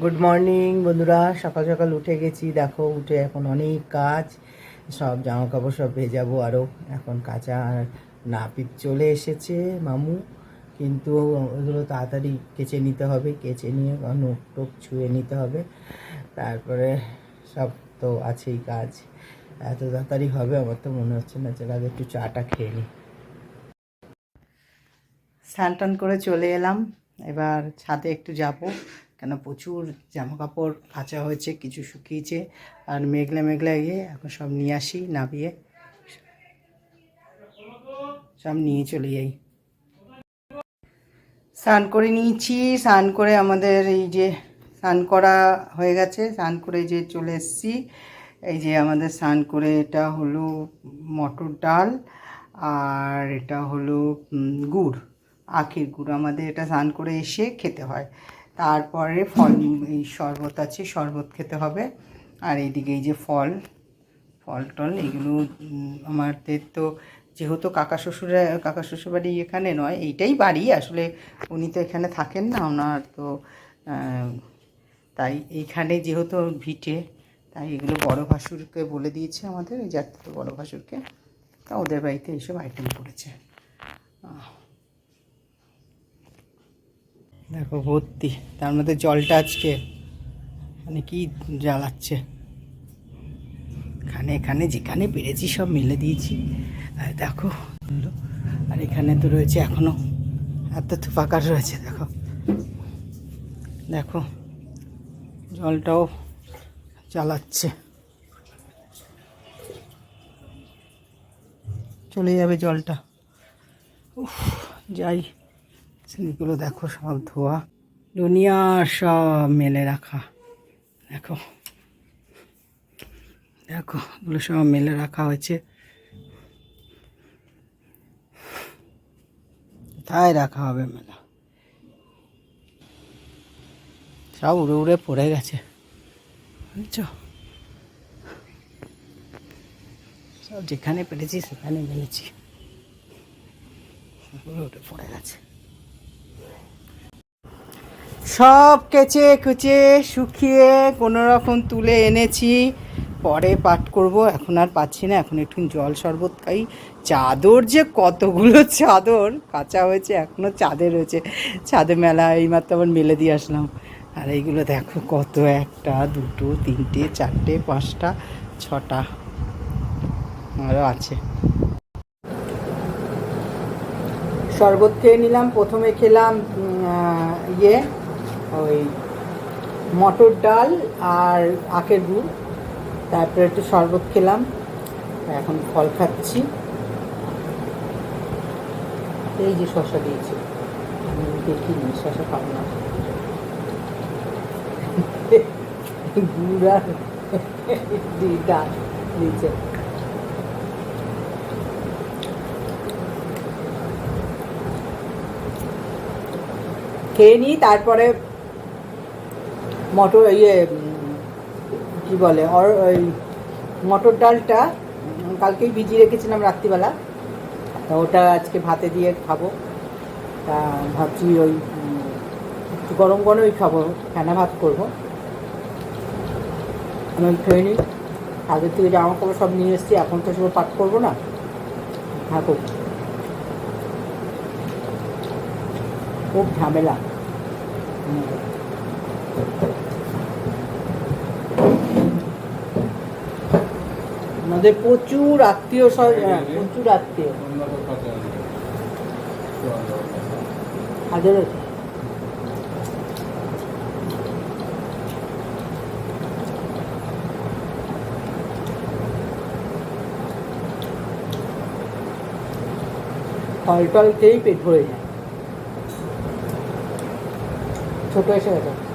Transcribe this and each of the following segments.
Good morning বন্ধুরা। সকাল সকাল উঠে গেছি। দেখো, উঠে এখন অনেক কাজ। সব জামা কাপড় সব ভেজাবো আরও এখন কাঁচা নাপিত চলে এসেছে, মামু। কিন্তু ওগুলো তাড়াতাড়ি কেচে নিতে হবে। কেচে নিয়ে নোখ টোক ছুঁয়ে নিতে হবে। তারপরে সব তো আছেই কাজ। এত তাড়াতাড়ি হবে, আমার তো মনে হচ্ছে না, চল আগে একটু চাটা খেয়ে নিই স্নান টান করে চলে এলাম। এবার ছাদে একটু যাব। কেন প্রচুর জামা কাপড় কাচা হয়েছে, কিছু শুকিয়েছে। আর মেঘলা মেঘলা গিয়ে এখন সব নিয়ে আসি নাবিয়ে সব নিয়ে চলে যাই। স্নান করে নিয়েছি, স্নান করে আমাদের এই যে স্নান করা হয়ে গেছে, স্নান করে যে চলে এসেছি। এই যে আমাদের স্নান করে এটা হলো মটর ডাল আর এটা হলো গুড়, আখের গুড়। আমাদের এটা স্নান করে এসে খেতে হয়। তারপরে ফল এই শরবত আছে, শরবত খেতে হবে আর এইদিকে এই যে ফল ফল টল এগুলো আমাদের তো যেহেতু কাকা শ্বশুরে, কাকা শ্বশুর বাড়ি এখানে নয়, এইটাই বাড়ি, আসলে উনি তো এখানে থাকেন না ওনার তো তাই এইখানে যেহেতু ভিটে, তাই এগুলো বড় ভাসুরকে বলে দিয়েছে আমাদের এই যাত্রী বড় ভাসুরকে তা ওদের বাড়িতে এইসব আইটেম করেছে। দেখো, ভর্তি। তার মধ্যে জলটা আজকে মানে কি জ্বালাচ্ছে। এখানে এখানে, যেখানে পেরেছি সব মিলে দিয়েছি। আর দেখো, আর এখানে তো রয়েছে এখনও এত ফাঁকা রয়েছে, দেখো। দেখো, জলটাও জ্বালাচ্ছে। চলে যাবে জলটা। উফ, যাই। সিঁড়িগুলো দেখো সব ধোয়া। দুনিয়া সব মেলে রাখা। দেখো। দেখো, এগুলো সব মেলে রাখা হয়েছে। কোথায় রাখা হবে মেলা। সব উড়ে উড়ে পড়ে গেছে। বুঝছ? সব যেখানে পেরেছি সেখানে মেলেছি। উড়ে উড়ে পড়ে গেছে। সব কেচে কুচে শুকিয়ে কোনো রকম তুলে এনেছি। পরে পাঠ করব, এখন আর পাচ্ছি না, এখন একটু জল শরবত খাই। চাদর যে কতগুলো চাদর, কাঁচা হয়েছে এখনও চাঁদে রয়েছে। ছাদে মেলা এইমাত্র আবার মেলে দিয়ে আসলাম। আর এইগুলো দেখো কত, একটা, দুটো, তিনটে, চারটে, পাঁচটা, ছটা আরও আছে। শরবত খেয়ে নিলাম, প্রথমে খেলাম ইয়ে ওই মটর ডাল আর আখের গুড়। তারপরে একটু শরবত খেলাম। এখন ফল খাচ্ছি। এই যে শশা দিয়েছে। আমি দেখিনি শশা খাব না। গুড় আর ডাল দিয়েছে। খেয়ে নিই, তারপরে মটর ইয়ে কি বলে, অর, ওই মটর ডালটা কালকেই ভিজিয়ে রেখেছিলাম রাত্রিবেলা। তা ওটা আজকে ভাতে দিয়ে খাব। তা ভাবছি ওই একটু গরম গরমই খাব, ফেনা ভাত করব। আমি খেয়ে নিই। আগের থেকে জামা কাপড় সব নিয়ে এসেছি, এখন তো সব পাঠ করব না। থাকুক খুব ঝামেলা। আমাদের প্রচুর আত্মীয় হ্যাঁ, প্রচুর আত্মীয়। হাজার। ফল টল খেয়েই পেট ভরে যায়। ছোট এসে গেছে।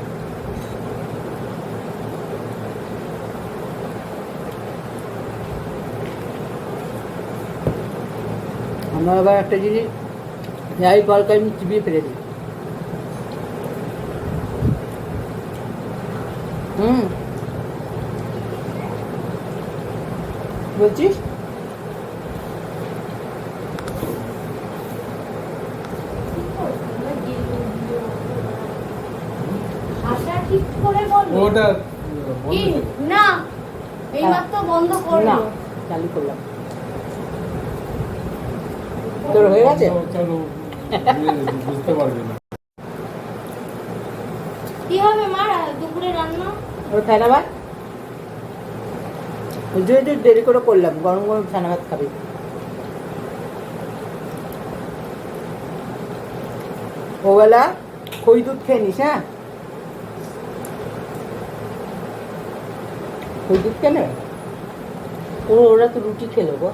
আমরা আবার একটা জিনিস যাই ফল আমি চিবিয়ে ফেলে দিই। হুম। বলছিস? আসার কি করে বলব। ওটা কি না এইমাত্র বন্ধ না করল চালু করলাম তোর হয়ে গেছে? চলো বুঝতে পারবে না। কি হবে মা দুপুরে রান্না? ওর ফেনা ভাত? দেরি করে করলাম গরম গরম ফেনা ভাত খাবি। ওবেলা খই দুধ খেয়ে নিস হ্যাঁ? খই দুধ কেন ও ওরা তো রুটি খেলো গো।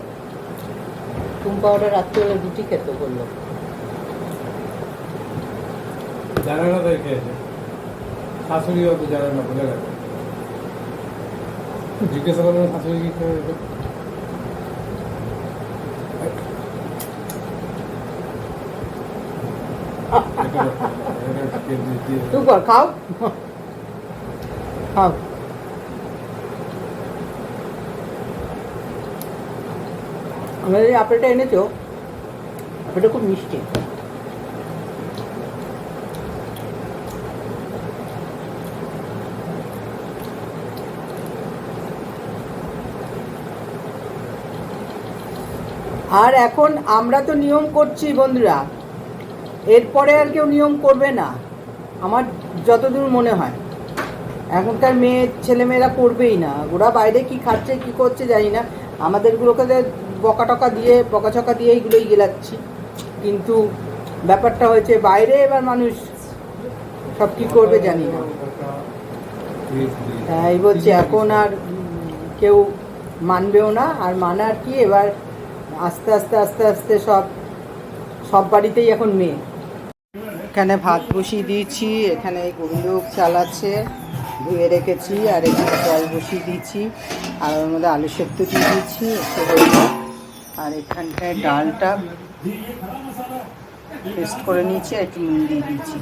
টুম্পা ওরা রাত্রিবেলা রুটি খেতে বলল। জানে না। তাই খেয়েছে শাশুড়ি অত জানে না বলে গেছে জিজ্ঞাসা করবেন শাশুড়ি কি খেয়েছে তুই খাও। খাও। আমাদের আপেলটা এনেছো আপেলটা খুব মিষ্টি। আর এখন আমরা তো নিয়ম করছি বন্ধুরা, এরপরে আর কেউ নিয়ম করবে না, আমার যতদূর মনে হয়। এখনকার মেয়ে, ছেলেমেয়েরা করবেই না, ওরা বাইরে কি খাচ্ছে, কি করছে জানি না, আমাদেরগুলোকে বকা টকা দিয়ে বকাচকা দিয়ে এইগুলোই গেলাচ্ছি। কিন্তু ব্যাপারটা হয়েছে, বাইরে এবার মানুষ সব কি করবে জানি না। তাই বলছি, এখন আর কেউ মানবেও না, আর মানার কি? এবার আস্তে আস্তে আস্তে আস্তে সব সব বাড়িতেই এখন মেয়ে। এখানে ভাত বসিয়ে দিয়েছি, এখানে গোবিন্দভোগ চাল আছে ধুয়ে রেখেছি, আর এখানে জল বসিয়ে দিয়েছি, আর ওর মধ্যে আলু সেদ্ধ দিয়ে দিয়েছি। আর এখানটায় ডালটা পেস্ট করে নিয়েছি, আর একটু নুন দিয়ে দিয়েছি।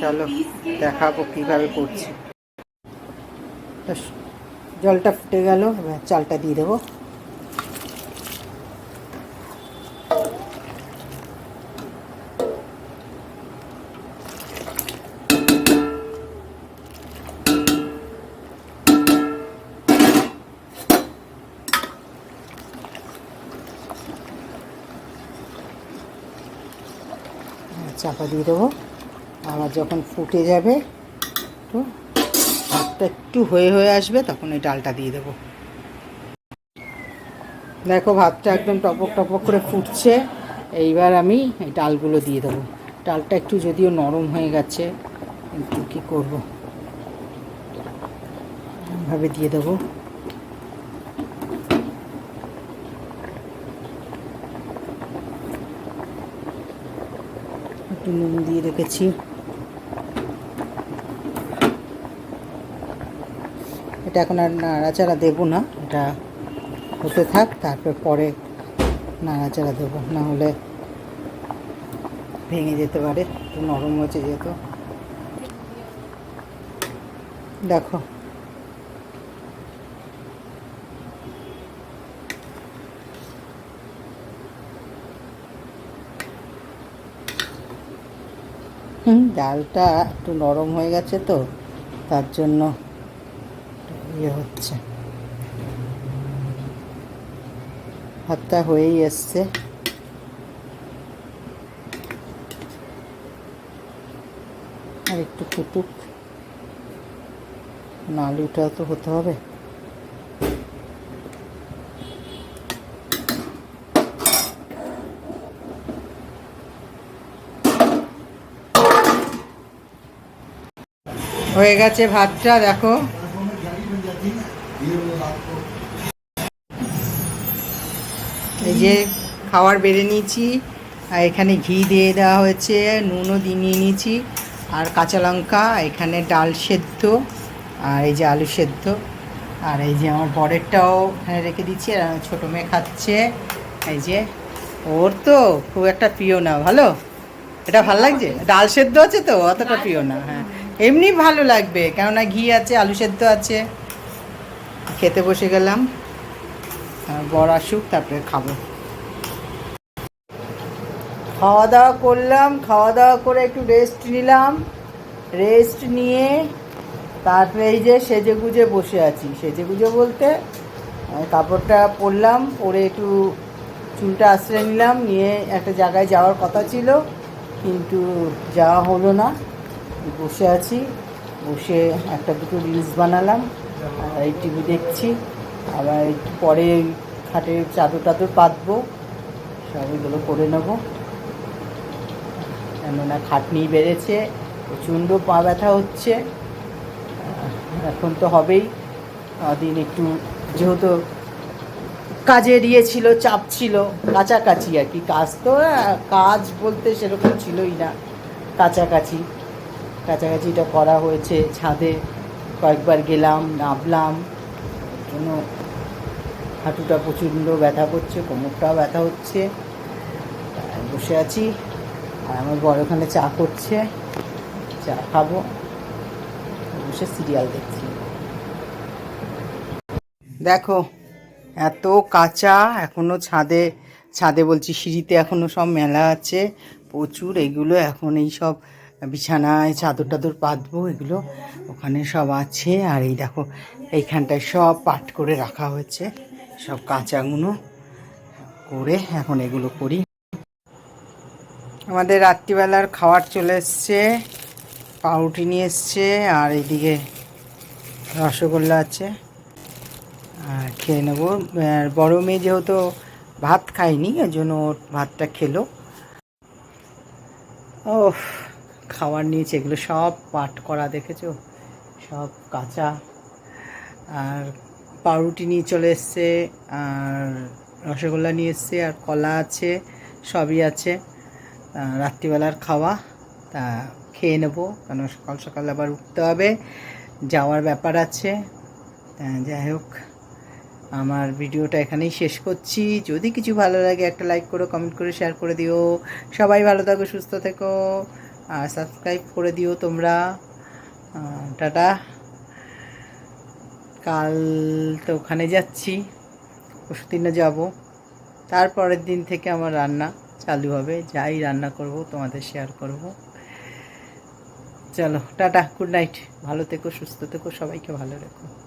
চলো, দেখাবো কীভাবে করছি। জলটা ফুটে গেল চালটা দিয়ে দেবো। চাপা দিয়ে দেবো। আবার যখন ফুটে যাবে, তো ভাতটা একটু হয়ে হয়ে আসবে, তখন এই ডালটা দিয়ে দেবো। দেখো, ভাতটা একদম টপক টপক করে ফুটছে। এইবার আমি এই ডালগুলো দিয়ে দেবো। ডালটা একটু যদিও নরম হয়ে গেছে কিন্তু কী করব? ভাবে দিয়ে দেবো। একটু নুন দিয়ে রেখেছি। এটা এখন আর নাড়াচাড়া দেবো না, এটা হতে থাক, তারপর পরে নাড়াচাড়া দেবো, না হলে ভেঙে যেতে পারে, একটু নরম হয়েছে যেহেতু। দেখো হুম ডালটা একটু নরম হয়ে গেছে তো, তার জন্য ইয়ে হচ্ছে। ভাতটা হয়েই এসছে। আর একটু ফুটুক না আলুটা তো হতে হবে। হয়ে গেছে ভাতটা দেখো। এই যে খাবার বেড়ে নিয়েছি আর এখানে ঘি দিয়ে দেওয়া হয়েছে নুনও দিয়ে নিয়ে নিয়েছি আর কাঁচা লঙ্কা এখানে ডাল সেদ্ধ আর এই যে আলু সেদ্ধ আর এই যে আমার বরেরটাও এখানে রেখে দিচ্ছি আর আমার ছোটো মেয়ে খাচ্ছে। এই যে ওর তো খুব একটা প্রিয় না ভালো? এটা ভালো লাগছে? ডাল সেদ্ধ আছে তো অতটা প্রিয় না হ্যাঁ। এমনি ভালো লাগবে, কেননা ঘি আছে, আলু সেদ্ধ আছে। খেতে বসে গেলাম বর আসুক, তারপরে খাব। খাওয়া দাওয়া করলাম খাওয়া দাওয়া করে একটু রেস্ট নিলাম। রেস্ট নিয়ে তারপরে এই যে সেজে গুজে বসে আছি। সেজে গুজে বলতে কাপড়টা পরলাম, পরে একটু চুলটা আশ্রয় নিলাম, নিয়ে একটা জায়গায় যাওয়ার কথা ছিল, কিন্তু যাওয়া হলো না। বসে আছি। বসে একটা দুটো রিলস বানালাম এই টিভি দেখছি। আবার একটু পরে খাটের চাদর টাদর পাতবো, সব এগুলো করে নেব। কেননা খাটনি বেড়েছে, প্রচণ্ড পা ব্যথা হচ্ছে। এখন তো হবেই। দিন একটু যেহেতু কাজের ইয়ে ছিল চাপ ছিল, কাছাকাছি আর কি। কাজ তো কাজ বলতে সেরকম ছিলই না, কাছাকাছি। কাছাকাছিটা করা হয়েছে, ছাদে কয়েকবার গেলাম, নামলাম কোনো হাঁটুটা প্রচণ্ড ব্যথা করছে, কোমরটাও ব্যথা হচ্ছে। বসে আছি, আর আমার বড় ওখানে চা করছে, চা খাব। বসে সিরিয়াল দেখছি। দেখো, এত কাঁচা, এখনও ছাদে ছাদে বলছি সিঁড়িতে এখনও সব মেলা আছে, প্রচুর, এগুলো এখন এই সব বিছানায় চাদর টাদর পাতবো, এগুলো ওখানে সব আছে। আর এই দেখো, এইখানটায় সব পাট করে রাখা হয়েছে, সব কাঁচাগুলো করে এখন এগুলো করি। আমাদের রাত্রিবেলার খাবার চলে এসছে, পাউরুটি নিয়ে এসছে, আর এইদিকে রসগোল্লা আছে। আর খেয়ে নেব। বড় মেয়ে যেহেতু ভাত খায়নি ওই জন্য ভাতটা খেলো। ও খাবার নিয়েছে এগুলো সব পাট করা দেখেছ? সব কাঁচা। আর পাউরুটি নিয়ে চলে এসছে, আর রসগোল্লা নিয়ে এসছে, আর কলা আছে, সবই আছে। রাত্রিবেলার খাওয়া, তা খেয়ে নেব, কেন সকাল সকাল আবার উঠতে হবে, যাওয়ার ব্যাপার আছে। যাই হোক, আমার ভিডিওটা এখানেই শেষ করছি। যদি কিছু ভালো লাগে একটা লাইক করো, কমেন্ট করে, শেয়ার করে দিও। সবাই ভালো থাকো, সুস্থ থেকো। আর সাবস্ক্রাইব করে দিও তোমরা। টাটা। কাল তো ওখানে যাচ্ছি, পরশু দিনে যাব। তারপরের দিন থেকে আমার রান্না চালু হবে। যাই রান্না করব, তোমাদের শেয়ার করব। চলো, টাটা গুড নাইট ভালো থেকো, সুস্থ থেকো, সবাইকে ভালো রেখো।